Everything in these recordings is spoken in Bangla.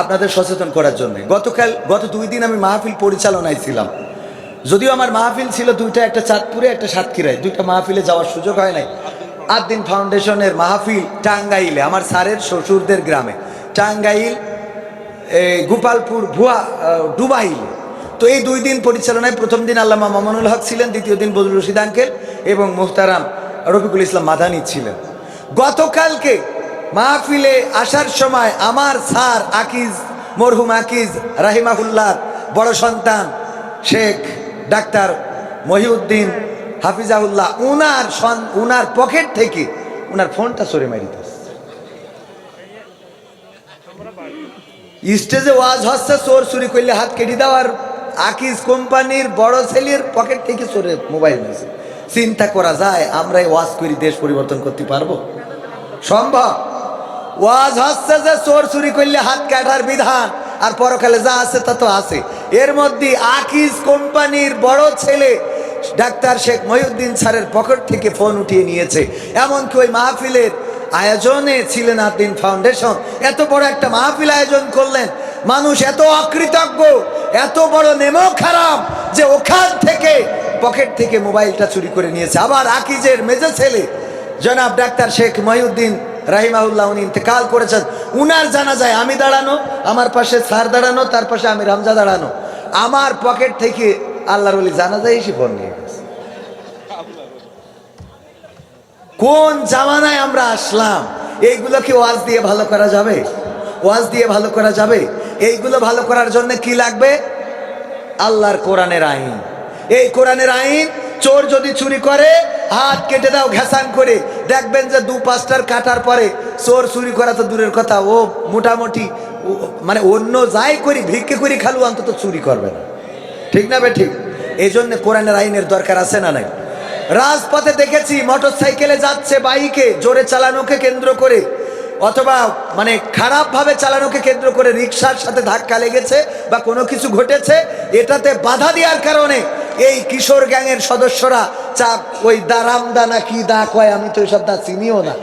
আপনাদের সচেতন করার জন্য। গতকাল, গত দুই দিন আমি মাহফিল পরিচালনায় ছিলাম। যদিও আমার মাহফিল ছিল দুইটা, একটা চাঁদপুরে, একটা সাতক্ষীরায়। দুইটা মাহফিলে যাওয়ার সুযোগ হয় নাই। আদিন ফাউন্ডেশনের মাহফিল টাঙ্গাইলে, আমার স্যারের শ্বশুরদের গ্রামে। টাঙ্গাইল গোপালপুর, ভুয়া ডুবাইলে। তো এই দুই দিন পরিচালনায় প্রথম দিন আল্লামা মামুনুল হক ছিলেন, দ্বিতীয় দিন বজরুল রশিদ আঙ্কেল এবং মুহতারাম রফিকুল ইসলাম মাদানি ছিলেন। গতকালকে মাহফিলে আসার সময় আমার স্যার আকিজ, মরহুম আকিজ রাহিমাহুল্লাহ, বড় সন্তান, শেখ ডাক্তার মহিউদ্দিন হাফিজাউল্লাহ উনার উনার পকেট থেকে উনার ফোনটা সরে মারিতেছে স্টেজে ওয়াজ হচ্ছে, চোর চুরি করলে হাত কেটে দেওয়ার। আকিজ কোম্পানির বড় ছেলের পকেট থেকে চোরে মোবাইল নিয়েছে চিন্তা করা যায় আমরা ওয়াজ করি, দেশ পরিবর্তন করতে পারব? সম্ভব? ওয়াজ হচ্ছে যে চোর চুরি করলে হাত কাটার বিধান, আর পরকালে যা আছে তা তো আছে। এর মধ্যে আকিজ কোম্পানির বড় ছেলে, ডাক্তার শেখ মহিউদ্দিন স্যারের পকেট থেকে ফোন উঠিয়ে নিয়েছে। এমনকি ওই মাহফিলের আয়োজনে ছিলেন আদিন ফাউন্ডেশন। এত বড় একটা মাহফিল আয়োজন করলেন। মানুষ এত অকৃতজ্ঞ, এত বড় নেমো খারাপ যে ওখান থেকে পকেট থেকে মোবাইলটা চুরি করে নিয়েছে। আবার আকিজের মেজে ছেলে, জনাব ডাক্তার শেখ মহিউদ্দিন রাহিমাউল্লাহ উনি ইন্তেকাল করেছেন। উনার জানা যায় আমি দাঁড়ানো, আমার পাশে স্যার দাঁড়ানো, তার পাশে আমি রামজা দাঁড়ানো। আমার পকেট থেকে আল্লাহর বলি জানা যায় এসে ফোন নিয়ে গেছে। কোন জামানায় আমরা আসলাম? এইগুলোকে ওয়াজ দিয়ে ভালো করা যাবে? ওয়াজ দিয়ে ভালো করা যাবে? এইগুলো ভালো করার জন্য কি লাগবে? আল্লাহর কোরআনের আইন। এই কোরআনের আইন চোর যদি চুরি করে, হাত কেটে দাও ঘেসান করে। দেখবেন যে দু পাঁচটার কাটার পরে চোর চুরি করা তো দূরের কথা। ও মোটামুটি মানে অন্য যাই করি, ভিক্ষে করি, খালু অন্তত চুরি করবে না। ঠিক না বে ঠিক? এই জন্য কোরআনের আইনের দরকার আছে না নাই? রাজপথে দেখেছি মোটর সাইকেলে যাচ্ছে বাইকে, জোরে চালানোকে কেন্দ্র করে। অথবা মানে খারাপভাবে চালানোকে কেন্দ্র করে রিক্সার সাথে ধাক্কা লেগেছে বা কোনো কিছু ঘটেছে, এটাতে বাধা দেওয়ার কারণে এই কিশোর গ্যাংয়ের সদস্যরা চা, ওই দারামদা না কি দা কয়, আমি তো এসব দা চিনিও না।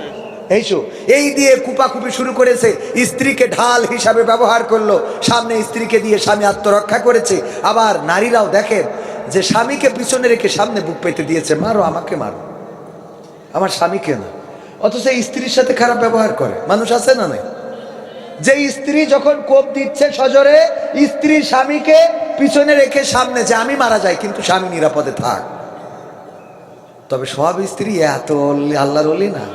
এইসো, এই দিয়ে কুপাকুপি শুরু করেছে, স্ত্রীকে ঢাল হিসাবে ব্যবহার করল, সামনে স্ত্রীকে দিয়ে স্বামী আত্মরক্ষা করেছে। আবার নারীরাও দেখেন যে স্বামীকে পিছনে রেখে সামনে বুক পেতে দিয়েছে, মারো, আমাকে মারো। আমার স্বামীকে না। অথচ স্ত্রীর সাথে খারাপ ব্যবহার করে। মানুষ আছে না নাই? যে স্ত্রী যখন কোপ দিচ্ছে সজরে, স্ত্রী স্বামীকে পিছনে রেখে সামনে যে, আমি মারা যাই, কিন্তু স্বামী নিরাপদে থাক। তবে সব স্ত্রী এত আল্লাহর অলি না।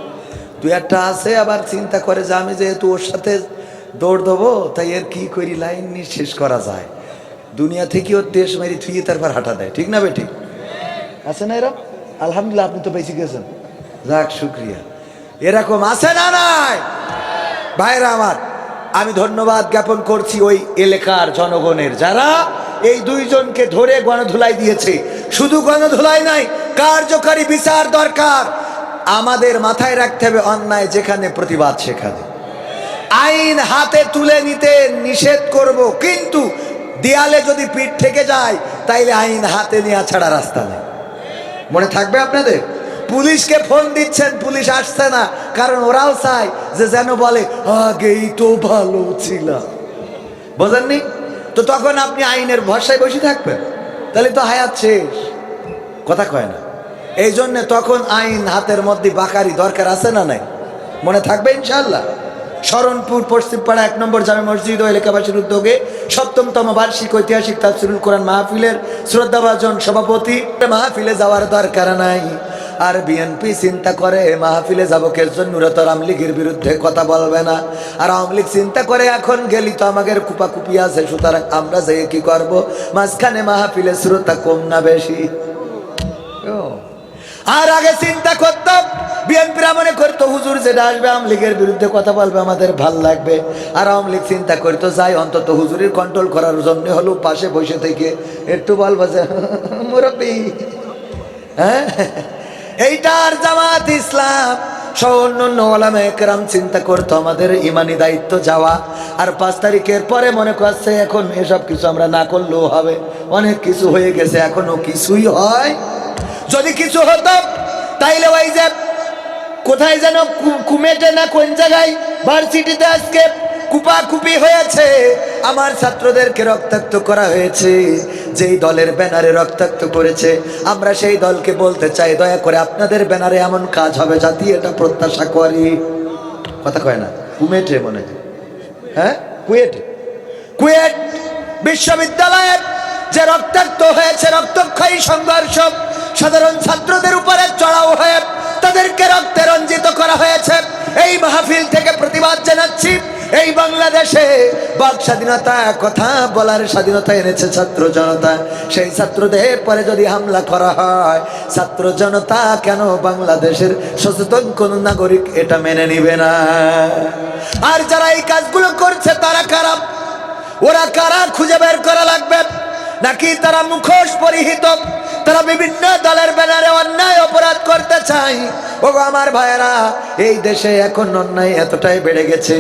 তুই একটা আছে, আবার চিন্তা করে যে আমি যেহেতু ওর সাথে দৌড় দেবো, তাই এর কি করি, লাইন নিয়ে শেষ করা যায়। দুনিয়া থেকে ওর দেশ মেরি থুয়ে তারপর হাঁটা দেয়, ঠিক না বেটি? আছে না এরকম? আলহামদুলিল্লাহ, আপনি তো বেঁচে গেছেন। যাক, শুক্রিয়া। এরকম আছে না নাই? ভাইরা আমার, আমি ধন্যবাদ জ্ঞাপন করছি ওই এলাকার জনগণের, যারা এই দুইজনকে ধরে গণধুলাই দিয়েছে। শুধু গণধুলাই নাই, কার্যকারী বিচার দরকার। আমাদের মাথায় রাখতে হবে অন্যায় যেখানে প্রতিবাদ সেখানে। আইন হাতে তুলে নিতে নিষেধ করব, কিন্তু দেয়ালে যদি পিঠ থেকে যায়, তাইলে আইন হাতে নেওয়া ছাড়া রাস্তা নেই। মনে থাকবে আপনাদের? পুলিশকে ফোন দিচ্ছেন, পুলিশ আসছে না, কারণ ওরাও চায় যে যেন বলে, আগেই তো ভালো ছিল বোঝেননি? তো তখন আপনি আইনের ভরসায় বসে থাকবেন। তাহলে তো হায়াত শেষ। কথা কয় না। এই জন্যে তখন আইন হাতের মধ্যে বাকারি দরকার আছে না নাই? মনে থাকবে ইনশাল্লাহ শরণপুর, পশ্চিমপাড়া, এক নম্বর জামে মসজিদ ও এলাকাবাসীর উদ্যোগে সপ্তমতম বার্ষিক ঐতিহাসিক তাফসিরুল কোরআন মাহফিলের শ্রদ্ধাভাজন সভাপতি মাহফিলে যাওয়ার দরকার নাই। আর বিএনপি চিন্তা করে, মাহফিলে যাব কেজন নুরত আওয়ামী লীগের বিরুদ্ধে কথা বলবে না। আর আওয়ামী লীগ চিন্তা করে, এখন গেলি তো আমাদের কুপাকুপি আছে, সুতরাং আমরা যে কি করব? মাঝখানে মাহফিলে শ্রোতা কম না বেশি। আর আগে চিন্তা করতাম বিএনপিরা মনে করতো, হুজুর যেটা আসবে আওয়ামী লীগের বিরুদ্ধে কথা বলবে, আমাদের ভালো লাগবে। আর আওয়ামী লীগ চিন্তা করতো, যাই, অন্তত হুজুরের কন্ট্রোল করার জন্য হলো পাশে বসে থেকে, একটু বলব যে, মুরব্বী হ্যাঁ? এইটার জামাত ইসলাম। সহ অন্যান্য ওলামা একরাম চিন্তা করতো আমাদের ইমানি দায়িত্ব যাওয়া। আর পাঁচ তারিখের পরে মনে করছে, এখন এসব কিছু আমরা না করলেও হবে। অনেক কিছু হয়ে গেছে, এখনও কিছুই হয়। যদি কিছু হতো, তাইলে ওই যে কোথায় যেন কুমেটে না কোন জায়গায় ভার্সিটিতে আজকে কুপাকুপি হয়েছে। আমার ছাত্রদেরকে রক্তাক্ত করা হয়েছে। যেই দলের ব্যানারে রক্তাক্ত করেছে, আমরা সেই দলকে বলতে চাই, দয়া করে আপনাদের ব্যানারে এমন কাজ হবে জাতি এটা প্রত্যাশা করি। কথা কয় না কুমেটে মনে হ্যাঁ? কুয়েট? কুয়েট বিশ্ববিদ্যালয়ের যে রক্তাক্ত হয়েছে, রক্তক্ষয়ী সংঘর্ষ, সাধারণ ছাত্রদের উপরে চড়াও হয়ে তাদেরকে রক্তে রঞ্জিত করা হয়েছে। এই মাহফিল থেকে প্রতিবাদ জানাচ্ছি। এই বাংলাদেশে বাক স্বাধীনতা কথা বলার স্বাধীনতা এনেছে ছাত্র জনতা। সেই ছাত্রদের পরে যদি হামলা করা হয়, ছাত্র জনতা কেন বাংলাদেশের সচেতন কোন নাগরিক এটা মেনে নিবে না? আর যারা এই কাজগুলো করছে, তারা খারাপ ওরা কারা খুঁজে বের করা লাগবে? নাকি তারা মুখোশ পরিহিত? তারা বিভিন্ন দলের ব্যানারে অন্যায় অপরাধ করতে চায়। ও আমার ভাইয়েরা, এই দেশে এখন অন্যায় এতটাই বেড়ে গেছে।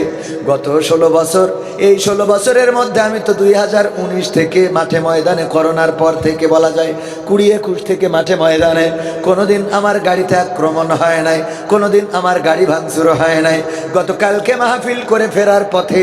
গত ষোলো বছর, এই ষোলো বছরের মধ্যে আমি তো দুই হাজার উনিশ থেকে মাঠে ময়দানে, করোনার পর থেকে বলা যায় কুড়ি একুশ থেকে মাঠে ময়দানে, কোনোদিন আমার গাড়িতে আক্রমণ হয় নাই, কোনোদিন আমার গাড়ি ভাঙচুর হয় নাই। গতকালকে মাহফিল করে ফেরার পথে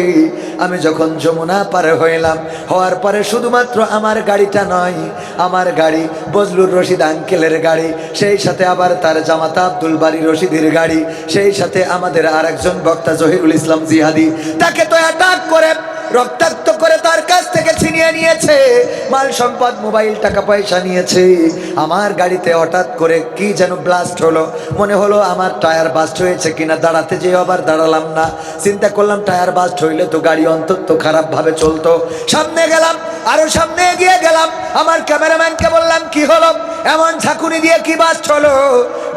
আমি যখন যমুনা পারে হইলাম, হওয়ার পরে শুধুমাত্র আমার গাড়িটা নয়, আমার গাড়ি বজলুর রশিদ আঙ্কেলের গাড়ি, সেই সাথে আবার তার জামাতা আব্দুল বাড়ি রশিদের গাড়ি, সেই সাথে আমাদের আর একজন বক্তা জহিরুল ইসলাম জিহাদি, তাকে তো অ্যাটাক করে, রক্তাক্ত করে তার কাছ থেকে ছিনিয়ে নিয়েছে। মাল সম্পদ মোবাইল টাকা পয়সা নিয়েছে। আমার গাড়িতে হঠাৎ করে কি যেন ব্লাস্ট হলো। মনে হলো আমার টায়ার বাস্ট হয়েছে কিনা, দাঁড়াতে যেয়ে আবার দাঁড়ালাম না। চিন্তা করলাম টায়ার বাস্ট হইলে তো গাড়ি অন্তত খারাপ ভাবে চলতো। সামনে গেলাম, আরও সামনে এগিয়ে গেলাম। আমার ক্যামেরাম্যানকে বললাম, কি হলো? এমন ঝাঁকুনি দিয়ে কি বাস্ট হলো?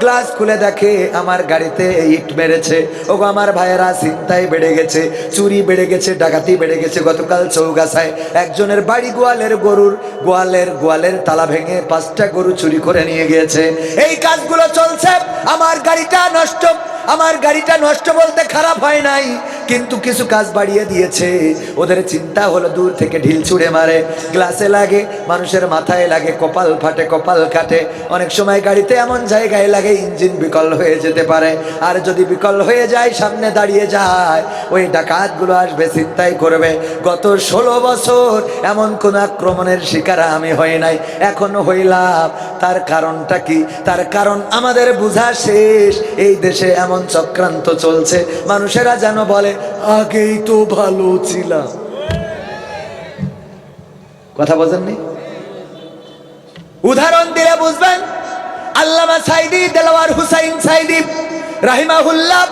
গ্লাস খুলে দেখে আমার গাড়িতে ইট মেরেছে। ও আমার ভাইয়েরা চিন্তায় বেড়ে গেছে, চুরি বেড়ে গেছে, ডাকাতি বেড়ে গেছে। গতকাল চৌগাছায় একজনের বাড়ি গোয়ালের গরুর গোয়ালের গোয়ালের তালা ভেঙে পাঁচটা গরু চুরি করে নিয়ে গিয়েছে। এই কাজগুলো চলছে, আমার গাড়িটা নষ্ট আমার গাড়িটা নষ্ট বলতে খারাপ হয় নাই। কিন্তু কিছু কাজ বাড়িয়ে দিয়েছে। ওদের চিন্তা হলো দূর থেকে ঢিল ছুঁড়ে মারে। গ্লাসে লাগে, মানুষের মাথায় লাগে, কপাল ফাটে, কপাল কাটে। অনেক সময় গাড়িতে এমন জায়গায় লাগে ইঞ্জিন বিকল হয়ে যেতে পারে। আর যদি বিকল হয়ে যায়, সামনে দাঁড়িয়ে যায়। ওই ডাকাতগুলো আসবে চিন্তাই করবে। গত ষোলো বছর এমন কোন আক্রমণের শিকার আমি হই নাই, এখনও হইলাম। তার কারণটা কি? তার কারণ আমাদের বোঝা শেষ। এই দেশে এমন চক্রান্ত চলছে, মানুষেরা যেন বলে, আগেই তো ভালো ছিলাম। কথা বোঝেননি? উদাহরণ দিলে বুঝবেন, আল্লামা সাইদি, দেলাওয়ার হুসাইন সাইদি রাহিমাহুল্লাহ,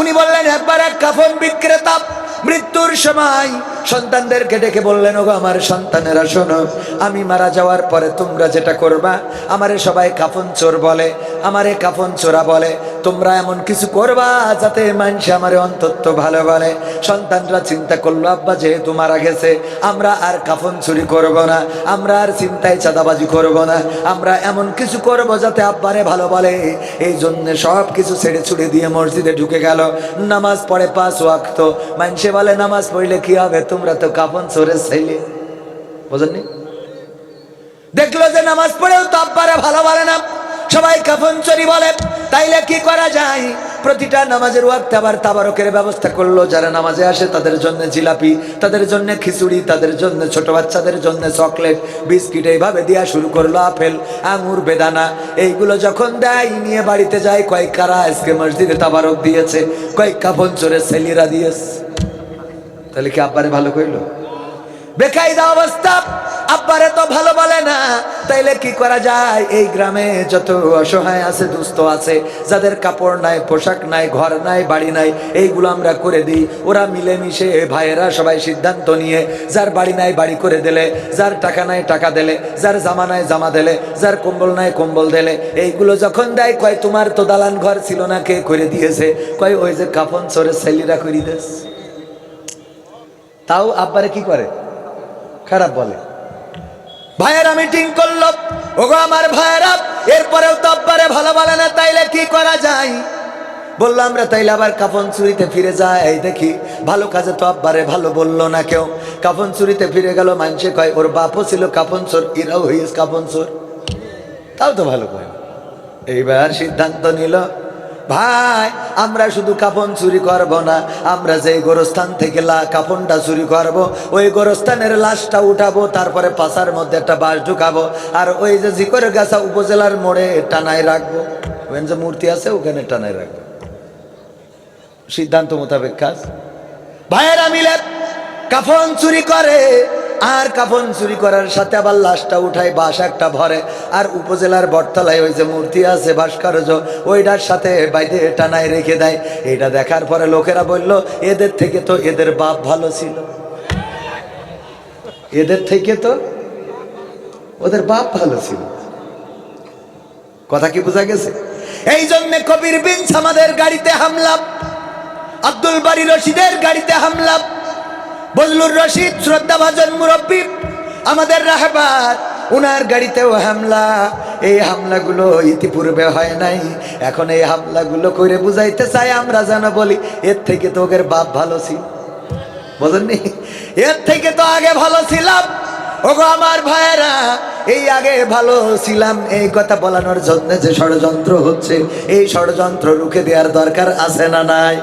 উনি বললেন, একবার এক কাফন বিক্রেতা মৃত্যুর সময় সন্তানদেরকে ডেকে বললেন, ওগো আমার সন্তানেরা, শোনো, আমি মারা যাওয়ার পরে তোমরা যেটা করবা, আমারে সবাই কাফন চোর বলে, আমারে কাফন চোরা বলে, তোমরা এমন কিছু করবা যাতে মানুষ আমারে অন্তত ভালো বলে। সন্তানরা চিন্তা করল, আব্বা, যেহেতু মারা গেছে, আমরা আর কাফন চুরি করব না, আমরা আর চিন্তায় চাঁদাবাজি করব না, আমরা এমন কিছু করব যাতে আব্বারে ভালো বলে। এই জন্য সব কিছু ছেড়ে ছুড়ে দিয়ে মসজিদে ঢুকে গেল। নামাজ পড়ে পাঁচ ওয়াক্ত। মানুষে বলে, নামাজ পড়লে কি হবে তোমরা তো কাফন চোরে ছেলে বোঝেননি? দেখল যে নামাজ পড়েও তো আব্বারে ভালো বলে না। সবাই কাফন চুরি বলে। তাইলে কি করা যায়? প্রতিটা নামাজের ওয়াক্তে আবার তাবারকের ব্যবস্থা করল। যারা নামাজে আসে তাদের জন্য জিলাপি, তাদের জন্য খিচুড়ি, তাদের জন্য ছোট বাচ্চাদের জন্য চকলেট, বিস্কিট এইভাবে দেওয়া শুরু করল আপেল, আঙুর, বেদানা। এইগুলো যখন দেয়, নিয়ে বাড়িতে যায়, কয়েক কারা আজকে মসজিদে তাবারক দিয়েছে, কয়েক কাফন চোরে ছেলিরা দিয়েছে। তাহলে কি আব্বারে ভালো কইলো? বেকায়দা অবস্থা, আব্বারে তো ভালো বলে না। তাইলে কি করা যায়? এই গ্রামে যত অসহায় আছে, দুস্থ আছে, যাদের কাপড় নাই, পোশাক নাই, ঘর নাই, বাড়ি নাই, এইগুলো আমরা করে দিই। ওরা মিলেমিশে ভাইয়েরা সবাই সিদ্ধান্ত নিয়ে, যার বাড়ি নাই বাড়ি করে দিলে, যার টাকা নাই টাকা দিলে, যার জামা নাই জামা দিলে, যার কম্বল নাই কম্বল দিলে, এইগুলো যখন দেয়, কয়, তোমার তো দালান ঘর ছিল না, কে করে দিয়েছে? কয়, ওই যে কাফন চরে সেলিরা করি দেশ তাও আব্বারে কি করে? খারাপ বলে। ভাইয়েরা মিটিং করল। ওগো আমার ভাইয়েরা, এরপরেও তো আব্বারে ভালো বলে না, তাইলে কি করা যায়? বলল, আমরা তাইলে আবার কাফন চুরিতে ফিরে যাই। দেখি, ভালো কাজে তো আব্বারে ভালো বলল না কেউ। কাফন চুরিতে ফিরে গেল মানুষে কয়, ওর বাপও ছিল কাফন চোর, এরাও হইস কাফন চোর। তাও তো ভালো কয় এইবার সিদ্ধান্ত নিল ভাই, আমরা শুধু কাফন চুরি করব না, আমরা যে গোরস্থান থেকে লা কাফনটা চুরি করব, ওই গোরস্থানের লাশটা উঠাবো, তারপরে পাশার মধ্যে একটা বাস ঢুকাবো, আর ওই যে জিকর গাছা উপজেলার মোড়ে টানায় রাখব। ওখানে যে মূর্তি আছে, ওখানে টানায় রাখব। সিদ্ধান্ত মোতাবেক কাজ। ভাইয়েরা মিলে কাফন চুরি করে আর কাফন চুরি করার সাথে আবার লাশটা উঠায়, বাস একটা ভরে। আর উপজেলার বটতলায় ওই যে মূর্তি আছে, ভাস্কর্য, ওইটার সাথে বাইরে টানায় রেখে দেয়। এটা দেখার পরে লোকেরা বলল, এদের থেকে তো এদের বাপ ভালো ছিল। এদের থেকে তো ওদের বাপ ভালো ছিল। কথা কি বোঝা গেছে? এই জন্য কবির বিনস আমাদের গাড়িতে হামলা, আব্দুল বাড়ি রশিদের গাড়িতে হামলা। বজলুর রশিদ, শ্রদ্ধাভাজন মুরব্বী, আমাদের রাহবার উনার গাড়িতেও হামলা। এই হামলাগুলো ইতিপূর্বে হয় নাই। এখন এই হামলাগুলো করে বুঝাইতে চাই আমরা যেন বলি, এর থেকে তো ওকে বাপ ভালো ছিল। বোঝেননি? এর থেকে তো আগে ভালো ছিলাম। ওগো আমার ভাইয়েরা, এই আগে ভালো ছিলাম, এই কথা বলানোর জন্য যে ষড়যন্ত্র হচ্ছে, এই ষড়যন্ত্র রুখে দেওয়ার দরকার আছে না নাই?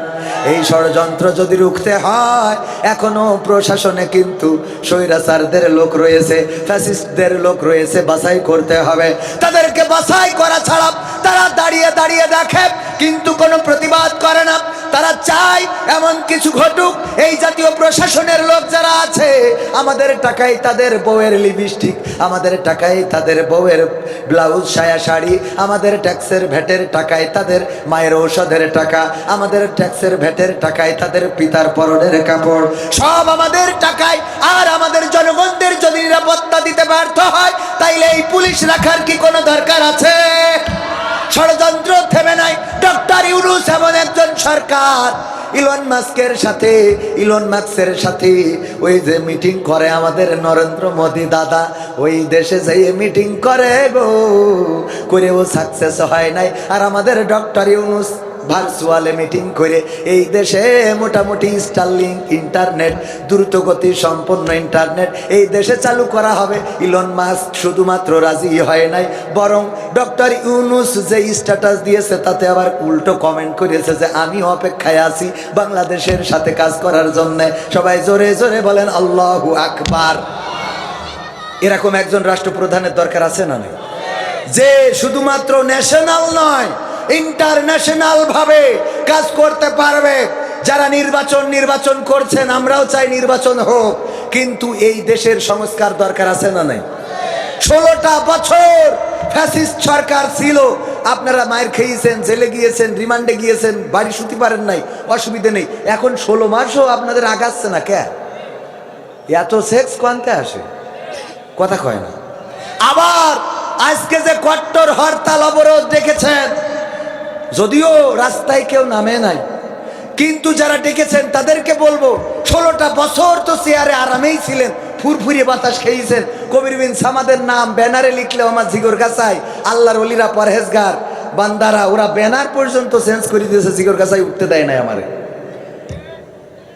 এই ষড়যন্ত্র যদি রুখতে হয়, এখনও প্রশাসনে কিন্তু স্বৈরাচারদের লোক রয়েছে, ফ্যাসিস্টদের লোক রয়েছে, বাছাই করতে হবে। তাদেরকে বাছাই করা ছাড়া তারা দাঁড়িয়ে দাঁড়িয়ে দেখে, কিন্তু কোনো প্রতিবাদ করে তারা চায় এমন কিছু ঘটুক। এই জাতীয় প্রশাসনের লোক যারা আছে, আমাদের টাকায় তাদের বউয়ের লিপস্টিক আমাদের টাকায় তাদের বউয়ের ব্লাউজ সায়া শাড়ি, আমাদের ট্যাক্সের ভ্যাটের টাকায় তাদের মায়ের ঔষধের টাকা, আমাদের ট্যাক্সের ভ্যাটের টাকায় তাদের পিতার পরনের কাপড়। সব আমাদের টাকায়, আর আমাদের জনগণদের যদি নিরাপত্তা দিতে ব্যর্থ হয়, তাইলে এই পুলিশ রাখার কি কোনো দরকার আছে? ষড়যন্ত্র থেমে নাই। ডক্টর ইউনুস এমন একজন সরকার। ইলন মাস্কের সাথে, ইলন মাস্কের সাথে ওই যে মিটিং করে আমাদের নরেন্দ্র মোদি দাদা, ওই দেশে যেয়ে মিটিং করে গো। করেও সাকসেস হয় নাই। আর আমাদের ডক্টর ইউনুস ভার্চুয়ালে মিটিং করে এই দেশে মোটামুটি স্টারলিং ইন্টারনেট দ্রুতগতি সম্পন্ন ইন্টারনেট এই দেশে চালু করা হবে। ইলন মাস্ক শুধুমাত্র রাজি হয় নাই, বরং ডক্টর ইউনুস যে স্ট্যাটাস দিয়েছে তাতে আবার উল্টো কমেন্ট করেছে যে আমি অপেক্ষায় আছি বাংলাদেশের সাথে কাজ করার জন্য। সবাই জোরে জোরে বলেন, আল্লাহ আকবার। এরকম একজন রাষ্ট্রপ্রধানের দরকার আছে না নেই? যে শুধুমাত্র ন্যাশনাল নয় ইন্টারন্যাশনাল ভাবে কাজ করতে পারবে। যারা নির্বাচন নির্বাচন করছেন, আমরাও চাই নির্বাচন হোক। কিন্তু এই দেশের সংস্কার দরকার আছে না নাই? ষোলোটা বছর ফ্যাসিস্ট সরকার ছিল। আপনারা মায়ের খেয়েছেন, জেলে গিয়েছেন, রিমান্ডে গিয়েছেন, বাড়ি শুতে পারেন নাই, অসুবিধে নেই। এখন ষোলো মাসও আপনাদের আগাচ্ছে না, কে? এত সেক্স কোয়ান্তে আসে? কথা কয় না। আবার আজকে যে কট্টর হরতাল অবরোধ দেখেছেন যদিও রাস্তায় কেউ নামে নাই, কিন্তু যারা ডেকেছেন তাদেরকে বলব, ষোলোটা বছর তো চেয়ারে আরামেই ছিলেন ফুরফুরিয়ে বাতাস খেয়েছেন। কবির বিন সামাদের নাম ব্যানারে লিখলেও আমার জিগর গাছায়, আল্লাহর অলিরা পরহেজগার। বান্দারা, ওরা ব্যানার পর্যন্ত চেঞ্জ করে দিয়েছে, জিগর গাছায় উঠতে দেয় নাই আমারে।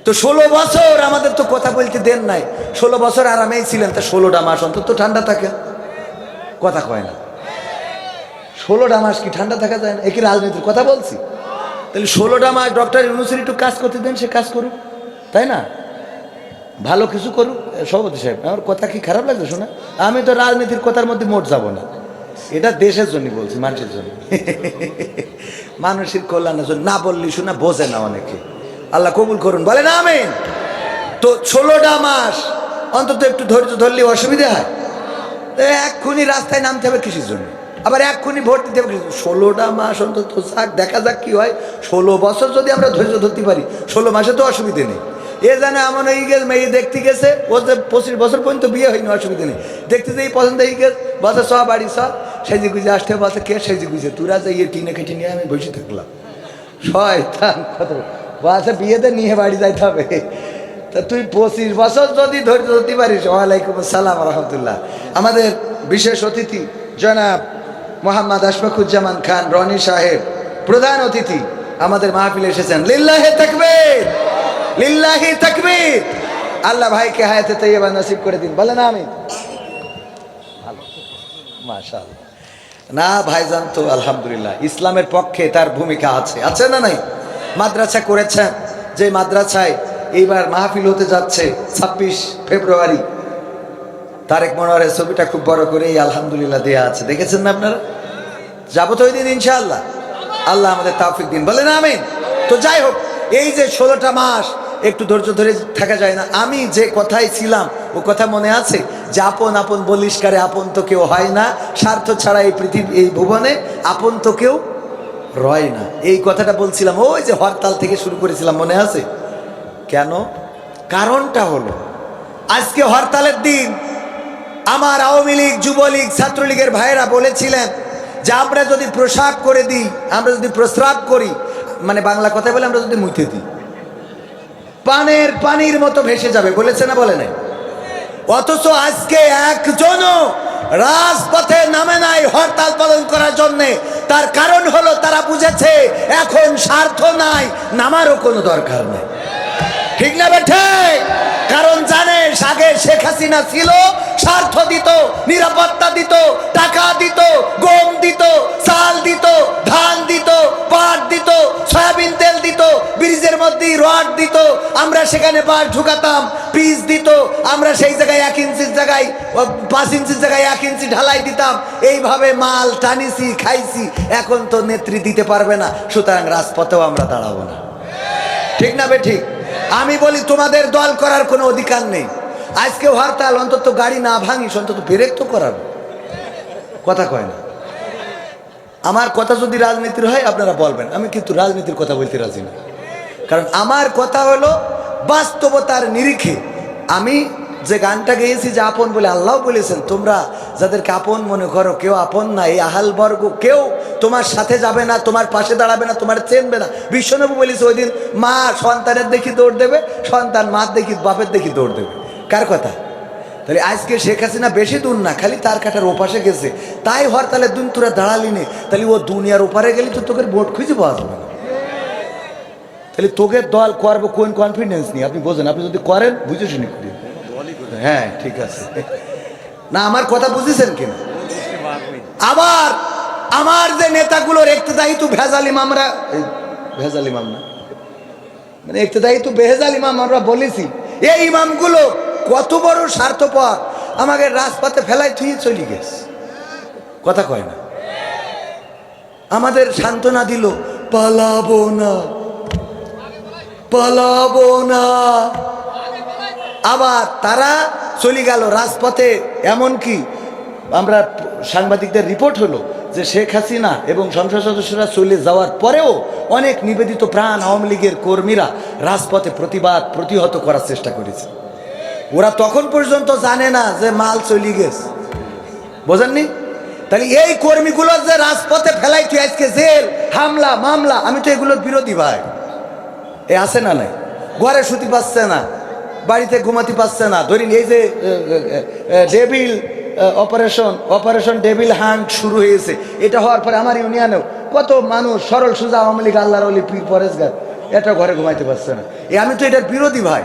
তো ষোলো বছর আমাদের তো কথা বলতে দেন নাই, ষোলো বছর আরামেই ছিলেন, তা ষোলোটা মাস অন্তত ঠান্ডা থাকে। কথা কয় না। ষোলোটা মাস কি ঠান্ডা থাকা যায় না? একই রাজনীতির কথা বলছি। তাহলে ষোলোটা মাস ডক্টর ইউনুসের একটু কাজ করতে দেন, সে কাজ করুক। তাই না? ভালো কিছু করুক। সভাপতি সাহেব, আমার কথা কি খারাপ লাগছে শোনা? আমি তো রাজনীতির কথার মধ্যে মোট যাব না। এটা দেশের জন্য বলছি, মানুষের জন্য। মানুষের কল্যাণের জন্য। না বললি শোনা, বোঝে না অনেকে। আল্লাহ কবুল করুন বলে না আমি তো ষোলোটা মাস, অন্তত একটু ধৈর্য ধরলে অসুবিধা হয়? এক্ষুনি রাস্তায় নামতে হবে কৃষির জন্য? আবার এক্ষুনি ভোট দিতে কৃষির ষোলোটা মাস অন্তত যাক, দেখা যাক কি হয়। ষোলো বছর যদি আমরা ধৈর্য ধরতে পারি, ষোলো মাসে তো অসুবিধে নেই। এ জানে এমন হয়ে গেছে মেয়ে দেখতে গেছে, ও যে পঁচিশ বছর পর্যন্ত বিয়ে হয়নি, অসুবিধা নেই। দেখতে যেই পছন্দ হয়ে গেছে বসে সব বাড়ি সব সেজি গুজে আসতে বসে, কে সেজি গুজে? তোরা যে ইয়ে কিনে কেটে নিয়ে আমি বসে থাকলাম। শয়তান কত। বাসে বিয়েতে নিয়ে বাড়ি যাইতে হবে। তা তুই পঁচিশ বছর যদি ধৈর্য ধরতে পারিস, ওয়ালাইকুম আসসালাম রহমতুল্লাহ। আমাদের বিশেষ অতিথি, জনাব মোহাম্মদ আশফাকুজ্জামান খান, রনি সাহেব, প্রধান অতিথি আমাদের মাহফিলে এসেছেন। লিল্লাহে তাকবীর! লিল্লাহি তাকবীর! আল্লাহ ভাইকে হায়াতে তৈবা নসিব করে দিন। বলেন আমি ভালো। মাশাআল্লাহ। না ভাইজান তো আলহামদুলিল্লাহ, ইসলামের পক্ষে তার ভূমিকা আছে। আছে না নাই? মাদ্রাসা করেছেন। যে মাদ্রাসায় এইবার মাহফিল হতে যাচ্ছে ছাব্বিশ ফেব্রুয়ারি। তারেক মনোয়ারের ছবিটা খুব বড় করে এই আলহামদুলিল্লাহ দেয়া আছে। দেখেছেন না আপনারা? যাব তো ওই দিন, ইনশাআল্লাহ। আল্লাহ আমাদের তাফিক দিন। বলেন আমিন। তো যাই হোক, এই যে ষোলোটা মাস, একটু ধৈর্য ধরে থাকা যায় না। আমি যে কথাই ছিলাম, ও কথা মনে আছে? যে আপন আপন বলিষ্কারে আপন তো কেউ হয় না, স্বার্থ ছাড়া এই পৃথিবী, এই ভুবনে আপন তো কেউ রয় না। এই কথাটা বলছিলাম, ওই যে হরতাল থেকে শুরু করেছিলাম, মনে আছে? কেন? কারণটা হলো, আজকে হরতালের দিন আমার আওয়ামী লীগ, যুবলীগ, ছাত্রলীগের ভাইয়েরা বলেছিলেন যে আমরা যদি প্রসাব করে দিই, আমরা যদি প্রস্রাব করি মানে বাংলা কথায় বলে আমরা যদি মুইতে দিই। পানের পানির মতো ভেসে যাবে, বলেছে না বলে নাই? অথচ আজকে একজনও রাজপথে নামে নাই হরতাল পালন করার জন্যে। তার কারণ হলো তারা বুঝেছে এখন স্বার্থ নাই, নামারও কোনো দরকার নেই। ঠিক না বেঠে কারণ শেখ হাসিনা ছিল, স্বার্থ দিত, নিরাপত্তা দিত, টাকা দিত, গম দিত, চাল দিত, ধান দিত, পাট দিত, সয়াবিন তেল দিত, ব্রিজের মধ্যে রড দিত, আমরা সেখানে বাস ঢুকাতাম পিস দিত, আমরা সেই জায়গায় এক ইঞ্চির জায়গায় পাঁচ ইঞ্চির জায়গায় এক ইঞ্চি ঢালাই দিতাম, এইভাবে মাল টানিছি, খাইছি, এখন তো নেত্রী দিতে পারবে না, সুতরাং রাজপথেও আমরা দাঁড়াবো না। ঠিক না বে ঠিক? আমি বলি তোমাদের দল করার কোনো অধিকার নেই। আজকে হরতাল অন্তত গাড়ি না ভাঙিস, অন্তত ব্রেক তো করার। কথা কয় না। আমার কথা যদি রাজনীতির হয়, আপনারা বলবেন। আমি কিন্তু রাজনীতির কথা বলতে রাজি না। কারণ আমার কথা হলো বাস্তবতার নিরিখে। আমি যে গানটা গেয়েছি যে আপন বলে আল্লাহ বলেছেন, তোমরা যাদেরকে আপন মনে করো, কেউ আপন না, এই আহাল বর্গ, কেউ তোমার সাথে যাবে না, তোমার পাশে দাঁড়াবে না, তোমার চেনবে না। বিশ্বনবু বলেছে ওই দিন, মা সন্তানের দেখি দৌড় দেবে, সন্তান মার দেখি, বাপের দেখি দৌড় দেবে। কার কথা? তাহলে আজকে শেখ হাসিনা বেশি দূর না, খালি তার কাটার ওপাশে গেছে। তাই হরতালের দিন তোরা দাঁড়ালি নে। তাহলে ও দুনিয়ার ওপারে গেলি তো তোকে ভোট খুঁজে পাওয়া যাবে না। তাহলে তোকে দল করব কোন কনফিডেন্স নিয়ে? আপনি বোঝেন, আপনি যদি করেন, বুঝে শুনি হ্যাঁ ঠিক আছে। না, আমার কথা বুঝেছেন কিনা? আবার আমার যে নেতাগুলোর একতেদায়ী তো ভেজাল ইমামরা ভেজাল ইমাম না। মানে একতেদায়ী তো বেহেজাল ইমাম আমরা বলেছি। এই ইমামগুলো কত বড় স্বার্থপর। আমাকে রাজপথে ফেলাই থুয়ে চলে গেছে। কথা কয় না। আমাদের সান্ত্বনা দিল, পালাবো না। পালাবো না। আবার তারা চলে গেল রাজপথে। এমন কি আমরা সাংবাদিকদের রিপোর্ট হলো যে শেখ হাসিনা এবং সংসদ সদস্যরা চলে যাওয়ার পরেও অনেক নিবেদিত প্রাণ আওয়ামী লীগের কর্মীরা রাজপথে প্রতিবাদ প্রতিহত করার চেষ্টা করেছে। ওরা তখন পর্যন্ত জানে না যে মাল চলে গেছে। বোঝেননি? তাহলে এই কর্মীগুলো যে রাজপথে ফেলাই তুই আজকে জেল, হামলা, মামলা, আমি তো এগুলোর বিরোধী ভাই। এ আছে না নাই? ঘরে শুতে পাচ্ছে না, বাড়িতে ঘুমাতে পারছে না। ধরিন এই যে devil operation operation devil hunt শুরু হয়েছে। এটা হওয়ার পরে আমার ইউনিয়নেও কত মানুষ সরল সুজা আওয়ামী লীগ, আল্লাহর অলি, পীর পরেশগার, এটা ঘরে ঘুমাইতে পারছে না। এ, আমি তো এটার বিরোধী ভাই।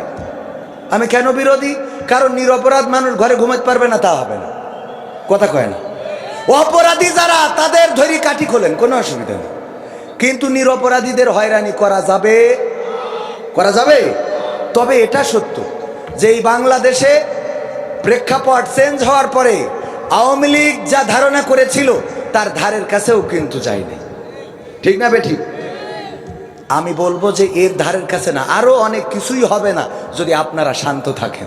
আমি কেন বিরোধী? কারণ নিরপরাধ মানুষ ঘরে ঘুমাতে পারবে না, তা হবে না। কথা কয় না। অপরাধী যারা, তাদের ধরি কাঠি খোলেন, কোনো অসুবিধা নেই। কিন্তু নিরপরাধীদের হয়রানি করা যাবে? করা যাবে? তবে এটা সত্য যে এই বাংলাদেশে প্রেক্ষাপট চেঞ্জ হওয়ার পরে আওয়ামী লীগ যা ধারণা করেছিল, তার ধারের কাছেও কিন্তু যায়নি। ঠিক না বেঠিক আমি বলব যে এর ধারের কাছে না আরও অনেক কিছুই হবে না যদি আপনারা শান্ত থাকেন।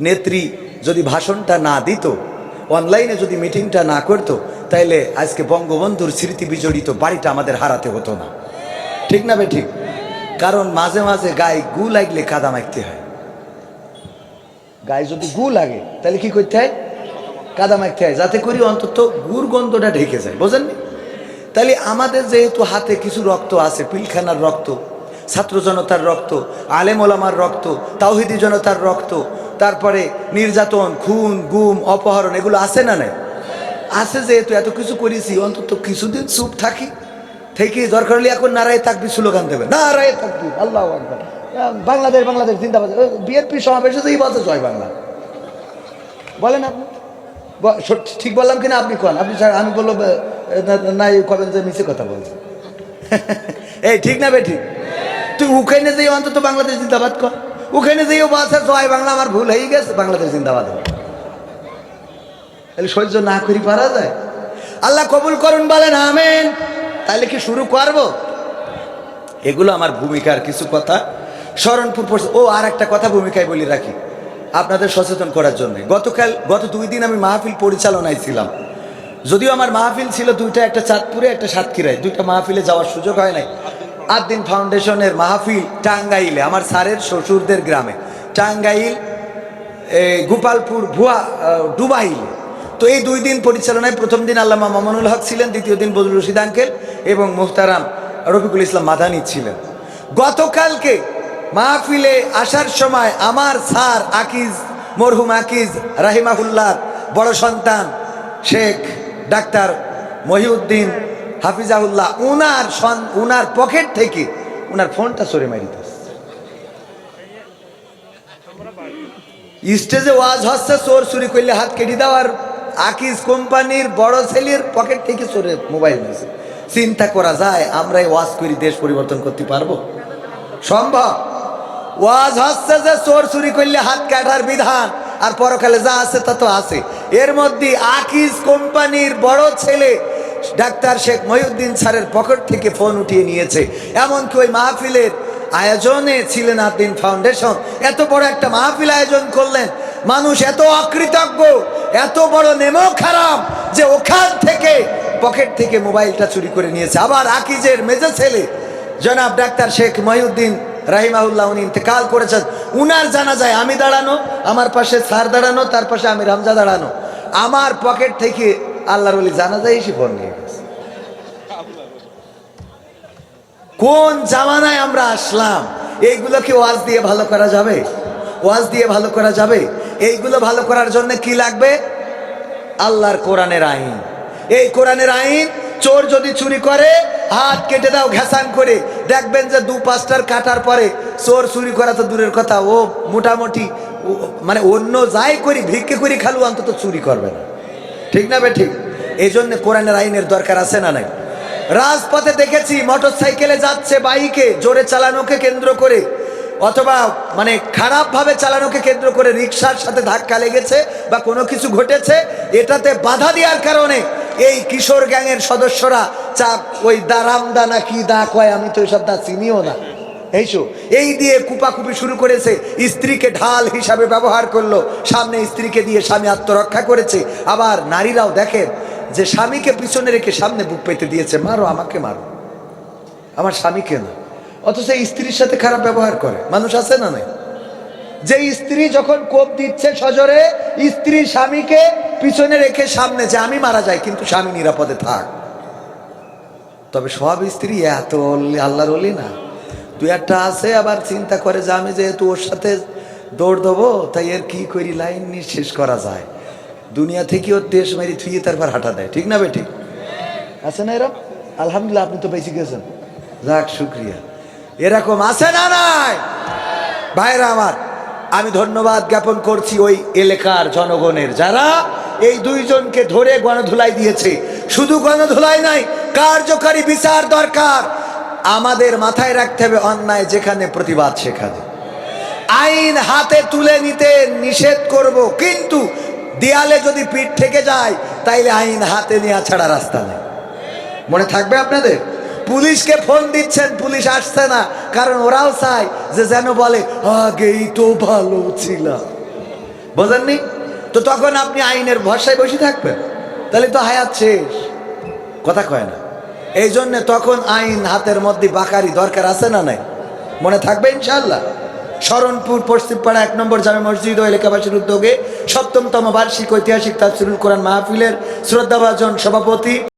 নেত্রী যদি ভাষণটা না দিত, অনলাইনে যদি মিটিংটা না করতো, তাইলে আজকে বঙ্গবন্ধুর স্মৃতি বিজড়িত বাড়িটা আমাদের হারাতে হতো না। ঠিক না বে ঠিক? কারণ মাঝে মাঝে গায়ে গু লাগলে কাদা মাখতে হয়। গায়ে যদি গু লাগে তাহলে কি করতে হয়? কাদা মাখতে হয়। যাতে করি অন্তত গুর গন্ধটা ঢেকে যায়। বোঝেননি? তাহলে আমাদের যেহেতু হাতে কিছু রক্ত আছে, পিলখানার রক্ত, ছাত্র জনতার রক্ত, আলেম ওলামার রক্ত, তাওহিদি জনতার রক্ত, তারপরে নির্যাতন, খুন, গুম, অপহরণ, এগুলো আছে না নাই? আছে যেহেতু, এত কিছু করেছি, অন্তত কিছুদিন চুপ থাকি, থেকে দরকার হলে এখন নারায় থাকবি স্লোগান দেবে। নারায় থাকবি আল্লাহ আকবার। বাংলাদেশ বাংলাদেশ, জিন্দাবাদ। বিএনপি সমাবেশে যেই বলছে জয় বাংলা। বলেন আপনি। ঠিক বললাম কিনা আপনি কন? আপনি আমি বলল ব- না- না, এই কবেন যে মিছে কথা বলছে। এই ঠিক না বে ঠিক তুই উখানে যেয়ে অন্তত বাংলাদেশ জিন্দাবাদ কর। উখানে যেয়েও বাসা জয় বাংলা, আমার ভুল হয়ে গেছে, বাংলাদেশ জিন্দাবাদ তাহলে সহ্য না করি পারা যায়। আল্লাহ কবুল করুন, বলেন আমেন। তাহলে কি শুরু করব? এগুলো আমার ভূমিকার কিছু কথা। স্মরণপুর ও, আর একটা কথা ভূমিকায় বলি রাখি। আপনাদের সচেতন করার জন্য। গতকাল, গত দুই দিন আমি মাহফিল পরিচালনায় ছিলাম। যদিও আমার মাহফিল ছিল দুইটা, একটা চাঁদপুরে, একটা সাতক্ষীরায়। দুইটা মাহফিলে যাওয়ার সুযোগ হয় নাই। আদিন ফাউন্ডেশনের মাহফিল টাঙ্গাইলে, আমার স্যারের শ্বশুরদের গ্রামে। টাঙ্গাইল গোপালপুর, ভুয়া ডুবাইলে। তো এই দুই দিন পরিচালনায় প্রথম দিন আল্লামা মামুনুল হক ছিলেন, দ্বিতীয় দিন বজরুল রশিদ আঙ্কেল এবং মুহতারাম রফিকুল ইসলাম মাদানি ছিলেন। গতকালকে মাহফিলে আসার সময় আমার স্যার আকিজ, মরহুম আকিজ রাহিমাহুল্লাহ, বড় সন্তান শেখ ডাক্তার মহিউদ্দিন হাফিজাহুল্লাহ, উনার উনার পকেট থেকে উনার ফোনটা সরে মারিতেছে স্টেজে ওয়াজ হচ্ছে, চোর চুরি করলে হাত কেটে দেওয়ার। আকিজ কোম্পানির বড় ছেলের পকেট থেকে চোরে মোবাইল নিয়েছে চিন্তা করা যায় আমরা এই ওয়াজ করি, দেশ পরিবর্তন করতে পারব? সম্ভব। ওয়াজ হচ্ছে যে, চোর চুরি করলে হাত কাটার বিধান। আর পরকালে যা আছে তা তো আছে। এর মধ্যে আকিজ কোম্পানির বড় ছেলে, ডাক্তার শেখ মহিউদ্দিন স্যারের পকেট থেকে ফোন উঠিয়ে নিয়েছে। এমনকি ওই মাহফিলের আয়োজনে ছিলেন আদিন ফাউন্ডেশন। এত বড় একটা মাহফিল আয়োজন করলেন। মানুষ এত অকৃতজ্ঞ, এত বড় নেমো খারাপ যে ওখান থেকে পকেট থেকে মোবাইলটা চুরি করে নিয়েছে। আবার আকিজের মেজে ছেলে, জনাব ডাক্তার শেখ মহিউদ্দিন রাহিমাহুল্লাহ উনি ইন্তেকাল করেছেন। উনার জানা যায় আমি দাঁড়ানো, আমার পাশে স্যার দাঁড়ানো, তার পাশে আমি রামজা দাঁড়ানো। আমার পকেট থেকে আল্লাহর বলি জানা যায় এসে ফোন নিয়ে গেছে। কোন জামানায় আমরা আসলাম? এইগুলোকে ওয়াজ দিয়ে ভালো করা যাবে? ওয়াজ দিয়ে ভালো করা যাবে? এইগুলো ভালো করার জন্য কি লাগবে? আল্লাহর কোরআনের আইন। এই কোরআনের আইন চোর যদি চুরি করে, হাত কেটে দাও ঘেসান করে দেখবেন যে দু পাঁচটার কাটার পরে চোর চুরি করা তো দূরের কথা। ও মোটামুটি মানে অন্য যাই করি, ভিক্ষে করি, খালু অন্তত চুরি করবে না। ঠিক না বে ঠিক? এই জন্য কোরআনের আইনের দরকার আছে না নাই? রাজপথে দেখেছি মোটর সাইকেলে যাচ্ছে বাইকে, জোরে চালানোকে কেন্দ্র করে অথবা মানে খারাপভাবে চালানোকে কেন্দ্র করে রিক্সার সাথে ধাক্কা লেগেছে বা কোনো কিছু ঘটেছে, এটাতে বাধা দেওয়ার কারণে এই কিশোর গ্যাংয়ের সদস্যরা চা, ওই দারামদা না কি দা কয়, আমি তো এসব দা চিনিও না। এইসো এই দিয়ে কুপাকুপি শুরু করেছে, স্ত্রীকে ঢাল হিসাবে ব্যবহার করল, সামনে স্ত্রীকে দিয়ে স্বামী আত্মরক্ষা করেছে। আবার নারীরাও দেখেন যে স্বামীকে পিছনে রেখে সামনে বুক পেতে দিয়েছে, মারো, আমাকে মারো। আমার স্বামীকে না অথচ স্ত্রীর সাথে খারাপ ব্যবহার করে। মানুষ আছে না নাই? যে স্ত্রী যখন কোপ দিচ্ছে সজরে, স্ত্রী স্বামীকে পিছনে রেখে সামনে যে আমি মারা যাই, কিন্তু স্বামী নিরাপদে থাক। তবে সব স্ত্রী এত আল্লাহর অলি না। তুই একটা আছে, আবার চিন্তা করে যে আমি যেহেতু ওর সাথে দৌড় দেবো তাই এর কি করি? লাইন নিয়ে শেষ করা যায়। দুনিয়া থেকে ওর দেশ মেরি থুয়ে তারপর হাঁটা দেয়। ঠিক না বেটি? আছে না এরকম আলহামদুলিল্লাহ, আপনি তো বেঁচে গেছেন। যাক, শুক্রিয়া। এরকম আছে না নাই? ভাইরা আমার, আমি ধন্যবাদ জ্ঞাপন করছি ওই এলাকার জনগণের যারা এই দুইজনকে ধরে গণধুলাই দিয়েছে। শুধু গণধুলাই নাই, কার্যকারী বিচার দরকার। আমাদের মাথায় রাখতে হবে অন্যায় যেখানে প্রতিবাদ সেখানে। আইন হাতে তুলে নিতে নিষেধ করব, কিন্তু দেয়ালে যদি পিঠ থেকে যায়, তাইলে আইন হাতে নেওয়া ছাড়া রাস্তা নেই। মনে থাকবে আপনাদের? পুলিশকে ফোন দিচ্ছেন, পুলিশ আসছে না। কারণ ওরাও চায় যে যেন বলে, আগেই তো ভালো ছিলাম। বোঝেননি? তো তখন আপনি আইনের ভরসায় বসে থাকবেন। তাহলে তো হায়াত শেষ। কথা কয় না। এই জন্যে তখন আইন হাতের মধ্যে বাকারি দরকার আছে না নাই? মনে থাকবে ইনশাল্লাহ শরণপুর, পশ্চিমপাড়া, এক নম্বর জামে মসজিদ ও এলাকাবাসীর উদ্যোগে সপ্তমতম বার্ষিক ঐতিহাসিক তাফসিরুল কোরআন মাহফিলের শ্রদ্ধাভাজন সভাপতি